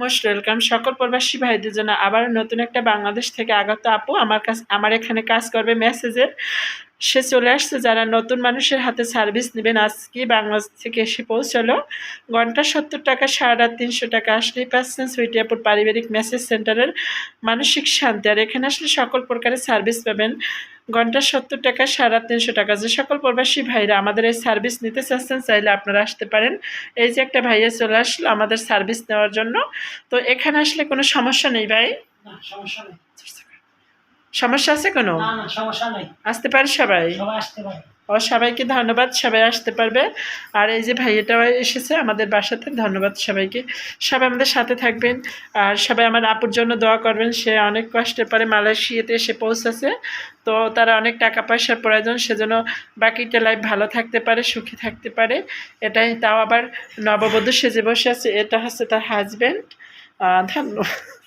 Most welcome সকল প্রবাসী ভাইদের জন্য আবার নতুন একটা বাংলাদেশ থেকে আগত আপু। আমার কাছে আমার এখানে কাজ করবে মেসেজের। সে চলে আসছে। যারা নতুন মানুষের হাতে সার্ভিস নেবেন আজকে বাংলাদেশ থেকে এসে পৌঁছালো। ঘণ্টা সত্তর টাকা সাড়ে রাত তিনশো টাকা। আসলেই পাচ্ছেন সুইটি আপুর পারিবারিক মেসেজ সেন্টারের মানসিক শান্তি। আর এখানে আসলে সকল প্রকারের সার্ভিস পাবেন। ঘণ্টা সত্তর টাকা সাড়ে রাত তিনশো টাকা। যে সকল প্রবাসী ভাইরা আমাদের এই সার্ভিস নিতে চাচ্ছেন চাইলে আপনারা আসতে পারেন। এই যে একটা ভাইয়া চলে আসলো আমাদের সার্ভিস নেওয়ার জন্য। তো এখানে আসলে কোনো সমস্যা নেই ভাই? সমস্যা নেই। সমস্যা আছে কোনো? আসতে পারে সবাই? সবাই আসতে পারে। ও সবাইকে ধন্যবাদ সবাই আসতে পারবে। আর এই যে ভাইয়াটাও এসেছে আমাদের বাসাতে ধন্যবাদ সবাইকে। সবাই আমাদের সাথে থাকবেন। আর সবাই আমার আপুর জন্য দোয়া করবেন সে অনেক কষ্টের পরে মালয়েশিয়াতে এসে পৌঁছেছে। তো তারা অনেক টাকা পয়সার প্রয়োজন সেজন্য বাকিটা লাইফ ভালো থাকতে পারে সুখী থাকতে পারে। এটাই তাও আবার নববধূ সেজে বসে আছে এটা হচ্ছে তার হাজব্যান্ড ধন্যবাদ।